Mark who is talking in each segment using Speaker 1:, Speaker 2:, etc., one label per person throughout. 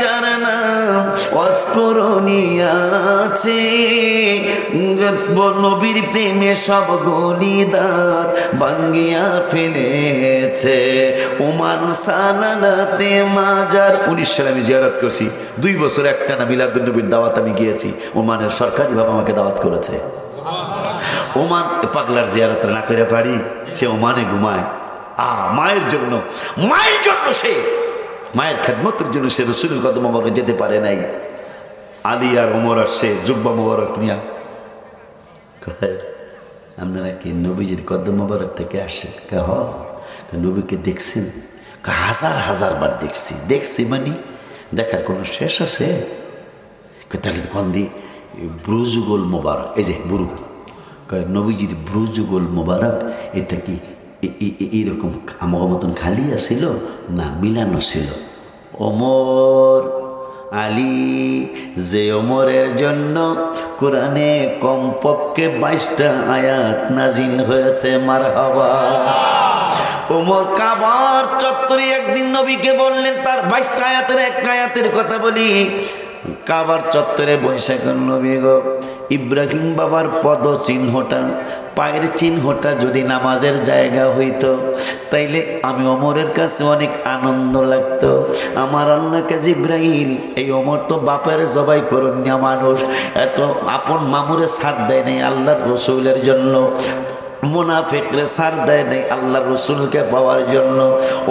Speaker 1: যার নাম অস্করণী আছে। নবীর প্রেমে সব গলিদার ভাঙ্গিয়া ফেলেছে। ওমান সানালাতে মাজার। উনিশ সালে আমি জিয়ারত করছি। দুই বছর একটা না মিলাদুল নবীর দাওয়াত আমি গিয়েছি। ওমানের সরকারিভাবে আমাকে দাওয়াত করেছে। ওমান পাগলার জিয়ারত না করে পারি, সে ওমানে ঘুমায়। মায়ের জন্য মায়ের জন্য সে, মায়ের খেদমতের জন্য সে রসুলের কদম মোবারক যেতে পারে নাই। আলী আর ওমর সে, জুব্বা মোবারক নিয়া। কোথায় আপনারা কি নবীজির কদম মোবারক থেকে আসছেন হ। নবীকে দেখছেন? হাজার হাজার বার দেখছি। দেখছি মানে দেখার কোনো শেষ আছে? তাহলে কন্দি ব্রুজুগোল মোবারক। এই যে, বুরু। নবীজির ব্রুজুগোল মোবারক, এটা কি এইরকম আমার মতন খালি আছিল না মিলানো ছিল। ওমর আলী যে অমরের জন্য কোরআনে কমপক্ষে বাইশটা আয়াত নাজিল হয়েছে মার ওমর কাবার চত্বরে একদিন নবীকে বললেন, তার বাইশটা আয়াতের এক আয়াতের কথা বলি। কাবার চত্বরে বৈশাখ নবী গো, ইব্রাহিম বাবার পদ চিহ্নটা পায়ের চিহ্নটা যদি নামাজের জায়গা হইতো, তাইলে আমি অমরের কাছে অনেক আনন্দ লাগতো। আমার আল্লাহ কাজ ইব্রাহিম এই অমর তো বাপের জবাই করুন মানুষ। এত আপন মামুরে সাথ দেয় নাই আল্লাহর রসুলের জন্য। মুনাফিকরে সার দেয় নাই আল্লাহ রসুলকে পাওয়ার জন্য।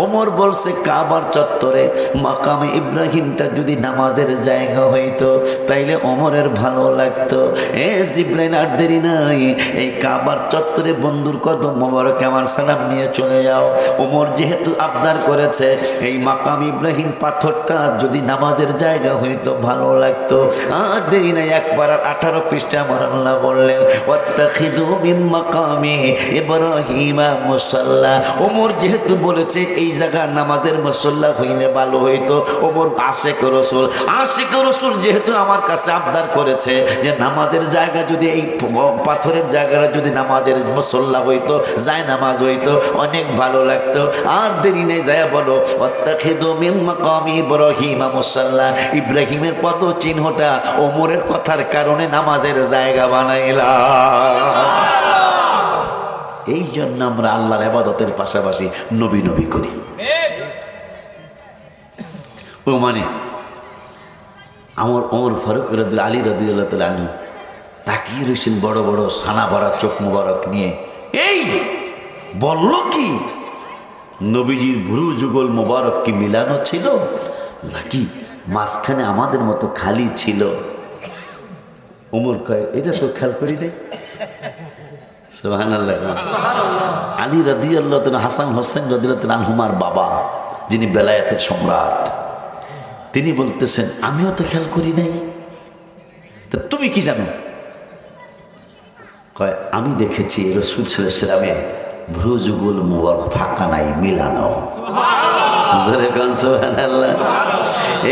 Speaker 1: ওমর বলছে, কাবার চত্বরে মাকামে ইব্রাহিমটা যদি নামাজের জায়গা হইতো, তাইলে ওমরের ভালো লাগতো। এ জিব্রাইন আর দেরি নাই। এই কাবার চত্বরে বন্ধুর কদম মোবারক, আমার সালাম নিয়ে চলে যাও। ওমর যেহেতু আবদার করেছে, এই মাকাম ইব্রাহিম পাথরটা যদি নামাজের জায়গা হইতো, ভালো লাগতো। আর দেরি নাই, একবার আঠারো পৃষ্ঠা আমার বললেন মিন মাকামি ওমর যেহেতু বলেছে, এই জায়গা নামাজের মুসল্লা হইলে ভালো হইতো। ওমর যেহেতু আমার কাছে আবদার করেছে যে নামাজের জায়গা যদি এই পাথরের জায়গাটা যদি নামাজের মুসল্লা হইতো, যায় নামাজ হইতো, অনেক ভালো লাগতো। আর দেরি নেই, যায় বলো ইব্রাহিমা মুসাল্লা। ইব্রাহিমের পদ চিহ্নটা ওমরের কথার কারণে নামাজের জায়গা বানাইলাম। এই জন্য আমরা আল্লাহর আবাদতের পাশাপাশি নবী নবী করি। ও মানে আমার ওমর ফারুক রদুল আলী রদুল্লাহ আনু তাকিয়ে রয়েছেন বড় বড় সানা ভরা চোখ মুবারক নিয়ে। এই বলল কি, নবীজির ভুরু যুগল মোবারক কি মিলানো ছিল? নাকি মাঝখানে আমাদের মতো খালি ছিল? ওমর কয়, এটা তো খেয়াল করি সুবহানাল্লাহ আলী রাদি আল্লাহ হাসান হোসেন রদিল্লাহ আনহুমার বাবা যিনি বেলায়াতের সম্রাট তিনি বলতেছেন আমিও তো খেয়াল করি নাই। তা তুমি কি জানো? কয় আমি দেখেছি রসুল সাল্লামের ভ্রুযুগল মুবার ফাঁকা নাই মিলানো।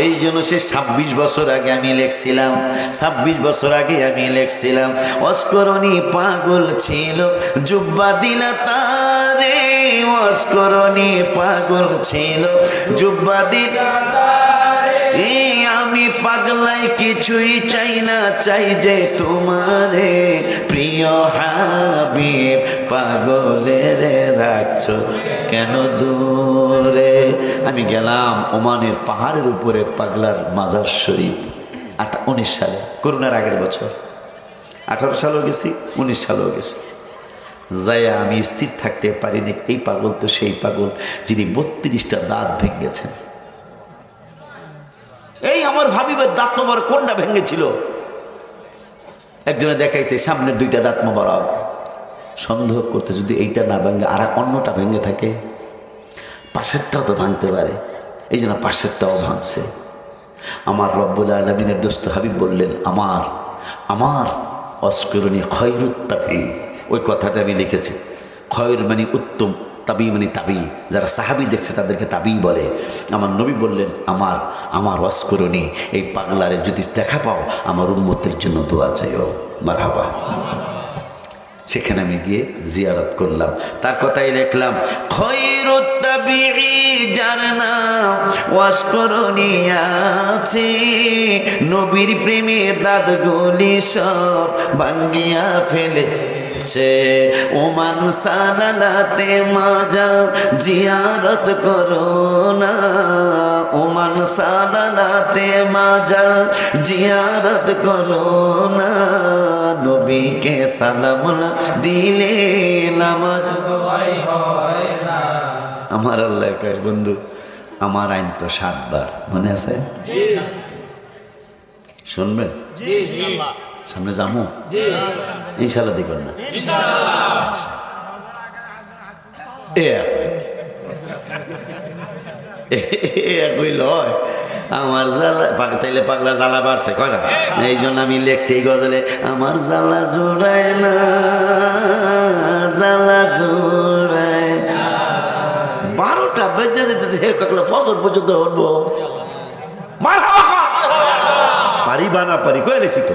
Speaker 1: এই জন্য সে ছাব্বিশ বছর আগে আমি লেখছিলাম, ছাব্বিশ বছর আগে আমি লেখছিলাম অস্করণী পাগল ছিল, জুব্বা দিল তারে অস্করণী পাগল ছিল, জুব্বা দিল আমি পাগলাই কিছুই চাই না, চাই যে তোমারে, প্রিয় হাবিব পাগলের রাখছো কেন দূরে? আমি গেলাম ওমানের পাহাড়ের উপরে পাগলার মাজার শরীফ। আট উনিশ সালে, করোনার আগের বছর। আঠারো সালেও গেছি, উনিশ সালেও গেছি। যাইয়া আমি স্থির থাকতে পারিনি, এই পাগল তো সেই পাগল যিনি বত্রিশটা দাঁত ভেঙেছেন। এই আমার ভাবিবার দাঁত মোবারক কোনটা ভেঙেছিল? একজনে দেখাইছে সামনের দুইটা দাঁত মোবারক। সন্দেহ করতে যদি এইটা না ভেঙে আর অন্যটা ভেঙে থাকে, পাশেরটাও তো ভাঙতে পারে। এই জন্য পাশেরটাও ভাঙছে। আমার রব্বুল আলমিনের দোস্ত হাবিব বললেন, আমার আমার অস্করণী খয়রুত্তাপি ওই কথাটা আমি লিখেছি। খয়ের মানে উত্তম, তাবি মানে তাবি। যারা সাহাবি দেখছে তাদেরকে তাবি বলে। আমার নবী বললেন, আমার আমার অস্করণী, এই পাগলারে যদি দেখা পাও, আমার উন্মতের জন্য দোয়া চাইও। মার হাবা সেখানে আমি গিয়ে জিয়ারত করলাম। তার কথাই লিখলাম যার নাম ওয়াসকরণী আছে, নবীর প্রেমে দাদগুলি সব ভাঙ্গিয়া ফেলেছে। ওমান সালালাতে মাজা জিয়ারত করো না। ওমান সালালাতে মাজা জিয়ারত করো না নবীকে সালাম না দিলে নামাজ হয় না। আমার আল্লাহ কয় বন্ধু আমার আইন তো সাতবার। মনে আছে? শুনবেন সামনে যাব ইনশাল্লাহ দেখুন না। এ লয় আমার জ্বালা তাইলে পাগলা জ্বালা বাড়ছে, কয় না? এই জন্য আমি লেখছি এই গজলে, আমার জ্বালা জোড়ায় না, জ্বালা জোড়ায় বারোটা বেজে যেতেছে, হে ফসল পর্যন্ত উঠবো পারি বা না পারি, কয়ে লেছি তো।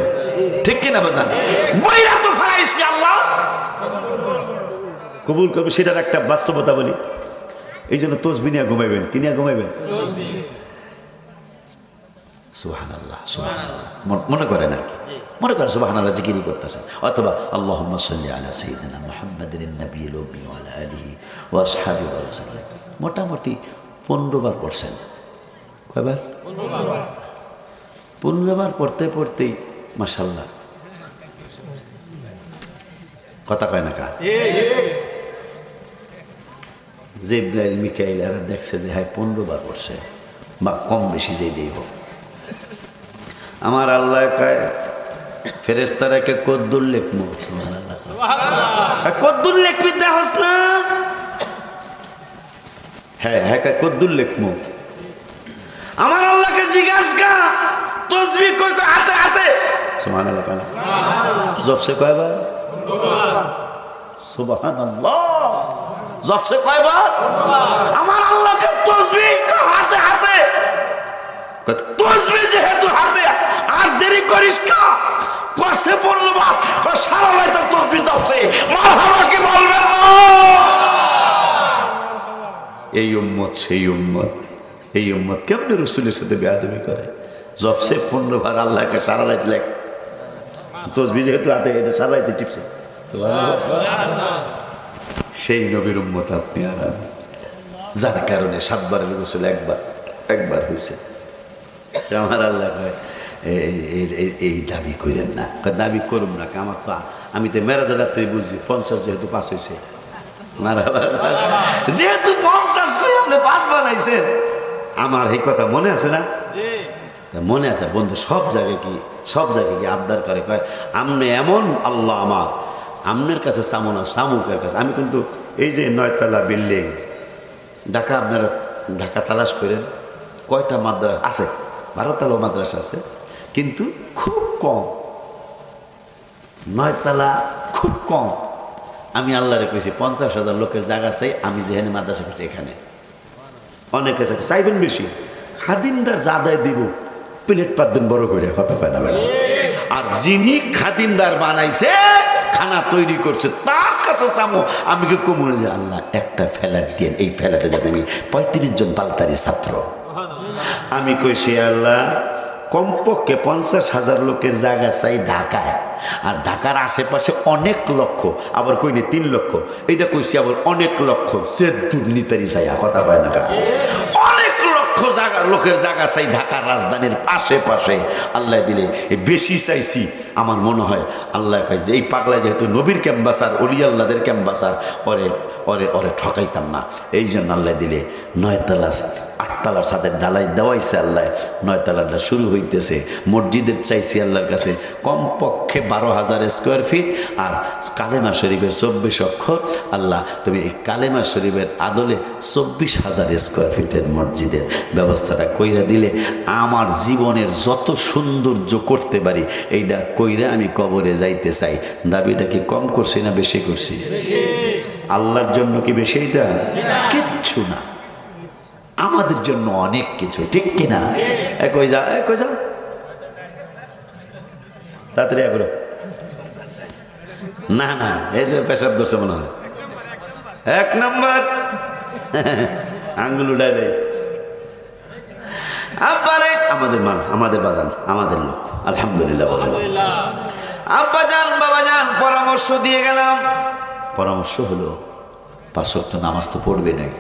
Speaker 1: ঠিক কিনা বাজান? বইরা তো ফালাইছি, আল্লাহ। কবুল করবে, সেটার একটা বাস্তবতা বলি। এই জন্য তসবি নিয়ে ঘুমাইবেন কি নিয়ে ঘুমাইবেন? সুহান আল্লাহ সুহান মনে করেন আর কি? মনে করেন সুবাহান আল্লাহ জিকিরি করতেছেন। অথবা আল্লাহ সাল্লি আলা সঈদিনা মোহাম্মদিন নবী লবি আলা আলিহি ও মোটামুটি পনেরো বার পড়ছেন। কয়বার? পনেরো বার। পড়তে পড়তেই মাসাল্লাহ কথা কয় না কা? ইব্রাহিম মিকাইল এরা দেখছে যে হ্যাঁ পনেরো বার পড়ছে বা কম বেশি যে দিয়ে হোক। আমার আল্লাহ কয় ফেরেস্তারাকে কদ্দুর লেখমু কদ্দুর লেখবি দেহস না? হ্যাঁ হ্যাঁ কয় কদ্দুর লেখমু আমার আল্লাহকে জিজ্ঞাসা তসবি কই কই হাতে হাতে। সুবহান আল্লাহ কয় না। জবসে কয়বার? সুবহান আল্লাহ জবসে কয়বার? আমার আল্লাহকে তসবি হাতে হাতে? তসবি যেহেতু হাতে, আর দেরি করিস কা? কষে পড়ল বা? সারা রাত তসবি জবসে মার বলবে এই উম্মত, সেই উম্মত। এই উম্মত কেমন রসুলের সাথে বেয়াদবি করে? জবসে পনেরো বার আল্লাহকে সারা রাত লেখ। তসবি যেহেতু হাতে সারা রাতে টিপছে সেই নবীর উম্মত আপনি আর। যার কারণে সাতবারের রসুল একবার একবার হয়েছে আমার আল্লাহ কয় এই- দাবি করেন না। দাবি করুন না আমার তো আমি তো মেরাজের রাত্রে বুঝি, পঞ্চাশ যেহেতু পাস হয়েছে যেহেতু পঞ্চাশ কই আপনি পাস বানাইছেন? আমার এই কথা মনে আছে না? মনে আছে, বন্ধু, সব জায়গায় কি, সব জায়গায় কি আবদার করে? কয়, আমনে এমন আল্লাহ আমার আমনের কাছে চামো না শামুকের কাছে। আমি কিন্তু এই যে নয়তলা বিল্ডিং, ঢাকা আপনারা ঢাকা তালাশ করেন, কয়টা মাদ্রাসা আছে? বারোতলা মাদ্রাসা আছে, কিন্তু খুব কম। নয়তলা খুব কম। আমি আল্লাহরে কইছি, পঞ্চাশ হাজার লোকের জায়গা চাই, আমি যেখানে মাদ্রাসা করছি এখানে। অনেকে চাই চাইবেন বেশি। খাদিমদার যা দেয় দিব, প্লেট পাত দিন বড় করে কথা পায় না আর যিনি খাদিমদার বানাইছে খানা তৈরি করছে। তার কাছে চামো। আমি কি কমনে যে আল্লাহ একটা ফ্ল্যাট দিয়ে, এই ফ্ল্যাটে যাতে আমি পঁয়ত্রিশ জন পালতারি ছাত্র। আমি কইছি আল্লাহ, কমপক্ষে পঞ্চাশ হাজার লোকের জায়গা চাই ঢাকায়। আর ঢাকার আশেপাশে অনেক লক্ষ, আবার কইনি তিন লক্ষ। এটা কইছি আবার অনেক লক্ষ। সে দুর্নীতারি চাই কথা পায় না লক্ষ জায়গা লোকের জায়গা চাই ঢাকার রাজধানীর পাশে পাশে। আল্লাহ দিলে বেশি চাইছি, আমার মনে হয় আল্লাহ কয় যে, এই পাগলা যেহেতু নবীর ক্যাম্বাসার, অলি আল্লাদের ক্যাম্বাসার, ওরে ওরে ওরে ঠকাইতাম না। এই জন্য আল্লাহ দিলে নয়তলা আটতলার সাথে ডালাই দেওয়াইছে আল্লাহ নয়তলাটা শুরু হইতেছে। মসজিদের চাইছি আল্লাহর কাছে কমপক্ষে বারো হাজার স্কোয়ার ফিট আর কালেমা শরীফের চব্বিশ অক্ষর। আল্লাহ তুমি এই কালেমা শরীফের আদলে চব্বিশ হাজার স্কোয়ার ফিটের মসজিদের ব্যবস্থাটা কইরা দিলে আমার জীবনের যত সৌন্দর্য করতে পারি এইটা কইরা আমি কবরে যাইতে চাই। দাবিটা কি কম করছি না বেশি করছি? আল্লাহর জন্য কি বেশি এটা কিচ্ছু না। আমাদের জন্য অনেক কিছু, ঠিক কিনা? এ কই যা এ কই যা তাড়াতাড়ি না না এটা পেশাব ধরছে মনে হয়। এক নম্বর। আঙ্গুল উঠাই দেয় আব্বারে, আমাদের মান আমাদের বাজান, আমাদের লোক। আলহামদুলিল্লাহ আব্বা যান, বাবা যান, পরামর্শ দিয়ে গেলাম। পরামর্শ হলো পাঁচশক্ত নামাজ তো পড়বে নাই।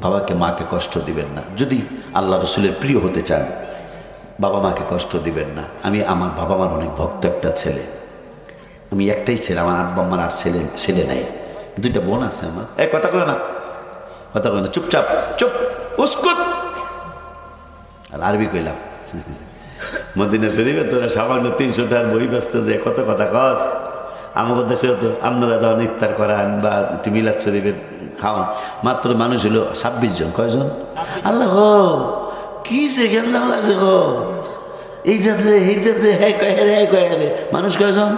Speaker 1: বাবাকে মাকে কষ্ট দিবেন না। যদি আল্লাহ রসুলের প্রিয় হতে চান, বাবা মাকে কষ্ট দিবেন না। আমি আমার বাবা মার অনেক ভক্ত একটা ছেলে। আমি একটাই ছেলে, আমার আব্বা আমার আর ছেলে ছেলে নাই। দুইটা বোন আছে আমার। এই, কথা কয় না। কথা কয় না। চুপচাপ, চুপ, উস্কুত। আর আরবি কইলাম। মদিনা শরীফে তোরা সামান্য তিনশো বই ব্যস্ত যে কত কথা কস? আমাদের দেশেও তো আপনারা যখন ইফতার করান বা মিলাদ শরীফের খাওয়ান। মাত্র মানুষ হলো ছাব্বিশ জন। কয়জন? আল্লাহ গো কি সে গেঞ্জাম লাগছে গো। এই যাতে এই যাতে হ্যাঁ কয় রে হ্যাঁ কয় রে মানুষ কয়জন?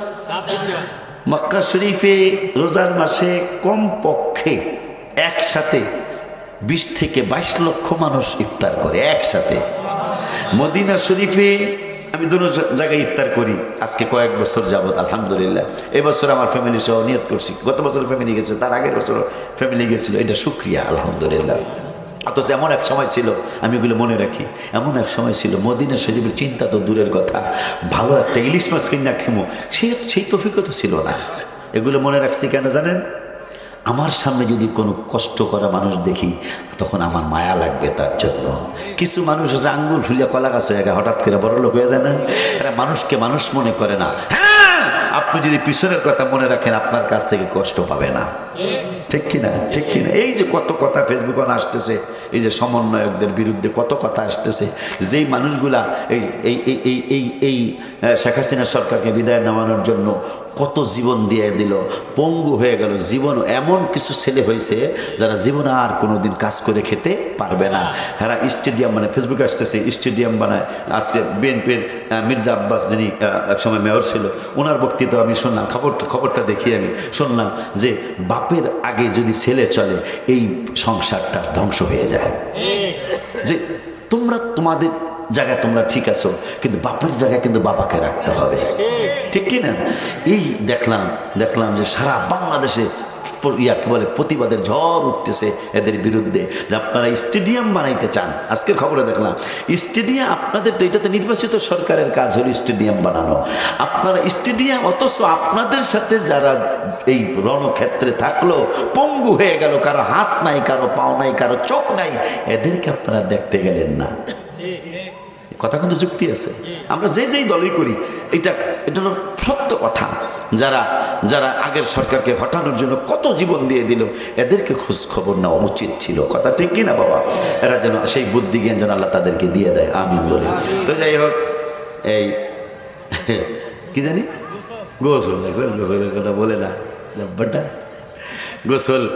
Speaker 1: মক্কা শরীফে রোজার মাসে কমপক্ষে একসাথে বিশ থেকে বাইশ লক্ষ মানুষ ইফতার করে একসাথে। মদিনা শরীফে আমি দুটো জায়গায় ইফতার করি, আজকে কয়েক বছর যাবৎ, আলহামদুলিল্লাহ। এবছর আমার ফ্যামিলি সহ নিয়ত করছি। গত বছর ফ্যামিলি গেছে তার আগের বছর ফ্যামিলি গেছিল। এটা সুক্রিয়া আলহামদুলিল্লাহ। অথচ এমন এক সময় ছিল, আমি এগুলো মনে রাখি, এমন এক সময় ছিল, মদিনা শরীফের চিন্তা তো দূরের কথা। ভালো একটা ইলিশ মাছ কিনা খেমো সে সেই তফিকও তো ছিল না। এগুলো মনে রাখছি কেন জানেন? আমার সামনে যদি কোনো কষ্ট করা মানুষ দেখি, তখন আমার মায়া লাগবে তার জন্য। কিছু মানুষ আছে আঙ্গুল ফুলিয়া কলা গাছ হয়ে গেছে, হঠাৎ করে বড় লোক হয়ে যায় না? এরা মানুষকে মানুষ মনে করে না। হ্যাঁ আপনি যদি পিছনের কথা মনে রাখেন, আপনার কাছ থেকে কষ্ট পাবে না। ঠিক কিনা? ঠিক কিনা? এই যে কত কথা ফেসবুকে আসতেছে, এই যে সমন্বয়কদের বিরুদ্ধে কত কথা আসতেছে, যেই মানুষগুলা এই এই এই এই এই শেখ হাসিনা সরকারকে বিদায় নেওয়ানোর জন্য কত জীবন দিয়ে দিল, পঙ্গু হয়ে গেল। জীবন এমন কিছু ছেলে হয়েছে যারা জীবনে আর কোনো দিন কাজ করে খেতে পারবে না। হ্যাঁ স্টেডিয়াম মানে ফেসবুকে আসতেছে, স্টেডিয়াম বানায়। আজকে বিএনপির মির্জা আব্বাস যিনি একসময় মেয়র ছিল, ওনার বক্তৃতা আমি শুনলাম, খবর, খবরটা দেখি আমি। শুনলাম যে বাপের আগে যদি ছেলে চলে, এই সংসারটা ধ্বংস হয়ে যায়। যে তোমরা তোমাদের জায়গায় তোমরা ঠিক আছো, কিন্তু বাপের জায়গায় কিন্তু বাবাকে রাখতে হবে। ঠিক কি না এই দেখলাম দেখলাম যে সারা বাংলাদেশে ইয়াকে বলে, প্রতিবাদের ঝড় উঠতেছে এদের বিরুদ্ধে, যে আপনারা স্টেডিয়াম বানাইতে চান। আজকের খবরে দেখলাম, স্টেডিয়াম, আপনাদের তো এটা তো নির্বাচিত সরকারের কাজ হলো স্টেডিয়াম বানানো। আপনারা স্টেডিয়াম, অথচ আপনাদের সাথে যারা এই রণক্ষেত্রে থাকল, পঙ্গু হয়ে গেল, কারও হাত নাই, কারও পাও নাই, কারও চোখ নাই, এদেরকে আপনারা দেখতে গেলেন না। কথা কিন্তু যুক্তি আছে। আমরা যে যেই দলই করি, এটা এটা সত্য কথা। যারা যারা আগের সরকারকে হটানোর জন্য কত জীবন দিয়ে দিল, এদেরকে খোঁজ খবর নেওয়া উচিত ছিল। কথা ঠিক কি না, বাবা? এরা যেন সেই বুদ্ধি জ্ঞান যেন আল্লাহ তাদেরকে দিয়ে দেয়। আমি বলে। তো যাই হোক, এই, কি জানি? গোসল, দেখছেন? গোসলের কথা বলে না। ব্যাপারটা? গোসল,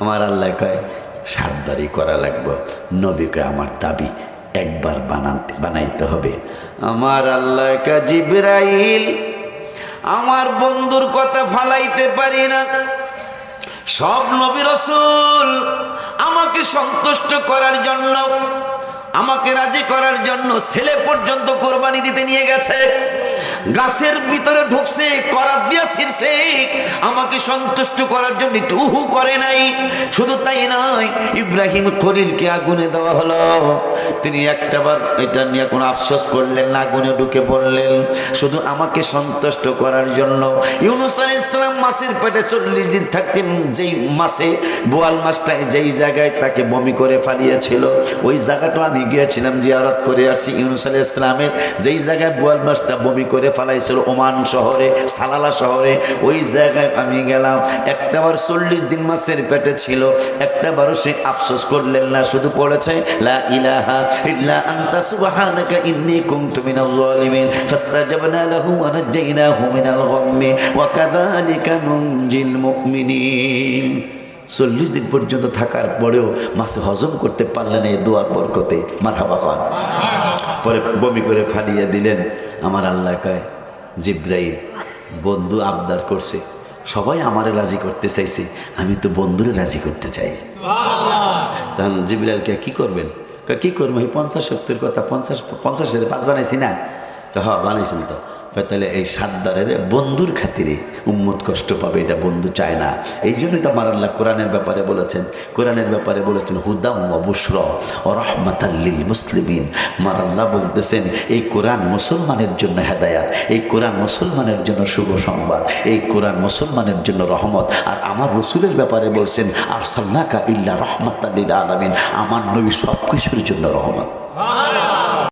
Speaker 1: আমার আল্লাহ কয়, সাতবারই করা লাগবে। নবীকে আমার দাবি একবার বানাতে বানাইতে হবে। আমার আল্লাহ কাজিব্রাইল আমার বন্ধুর কথা ফালাইতে পারি না। সব নবী রসুল আমাকে সন্তুষ্ট করার জন্য, আমাকে রাজি করার জন্য ছেলে পর্যন্ত কোরবানি দিতে নিয়ে গেছে। গাছের ভিতরে ঢুকছে করার দিয়া শীর্ষে আমাকে সন্তুষ্ট করার জন্য একটু উহু করে নাই। শুধু তাই নয়, ইব্রাহিম খলিলকে আগুনে দেওয়া হলো। তিনি একটাবার এটা নিয়ে কোনো আফসোস করলেন না, আগুনে ঢুকে পড়লেন। শুধু আমাকে সন্তুষ্ট করার জন্য। ইউনুস আলাইহিস ইসলাম মাছের পেটে চল্লিশ দিন থাকতেন যেই মাসে, বোয়াল মাছটা যেই জায়গায় তাকে বমি করে ফালিয়েছিল, ওই জায়গাটা আমি গিয়েছিলাম জিয়ারত করে আসছি। ইউনুস আলাইহিস ইসলামের যেই জায়গায় বোয়াল মাছটা বমি করে ফালাইছিল ওমান শহরে সালালা শহরে। ওই জায়গায় আমি গেলাম। একটা একটাবার চল্লিশ দিন মাসের পেটে ছিল। একটাবারও সে আফসোস করলেন না, শুধু পড়েছে, লা ইলাহা ইল্লা আনতা সুবহানাকা ইন্নী কুনতু মিনাল জালিমিন ফাস্তাজাবনা লাহু ওয়া নাজাইনাহু মিনাল গাম্মি, ওয়া কাযালিকা নুনজিল মুমিনিন। চল্লিশ দিন পর্যন্ত থাকার পরেও মাসে হজম করতে পারলেন এই দোয়ার বরকতে। মারহাবা খান। পরে বমি করে ফালিয়ে দিলেন। আমার আল্লাহ কয় জিব্রাইল বন্ধু আবদার করছে। সবাই আমারে রাজি করতে চাইছে। আমি তো বন্ধুরে রাজি করতে চাই। তখন জিব্রাইলকে কি করবেন? কী করব? এই পঞ্চাশ সত্তর কথা পঞ্চাশ পঞ্চাশের পাঁচ বানাইছি না? হ হ্যাঁ বানাইছেন তো। তাহলে এই সাতবারের বন্ধুর খাতিরে উম্মত কষ্ট পাবে, এটা বন্ধু চায় না। এই জন্যই তো আমার আল্লাহ কোরআনের ব্যাপারে বলেছেন, কোরআনের ব্যাপারে বলেছেন, হুদাম অবসর ও রহমাতাল্লিল মুসলিমিন। আমার আল্লাহ বলতেছেন, এই কোরআন মুসলমানের জন্য হেদায়াত, এই কোরআন মুসলমানের জন্য শুভ সংবাদ, এই কোরআন মুসলমানের জন্য রহমত। আর আমার রসুলের ব্যাপারে বলছেন আর সাল্লাকা ইল্লা রহমাতাল্লিল আলমিন। আমার নবী সব কিছুর জন্য রহমত।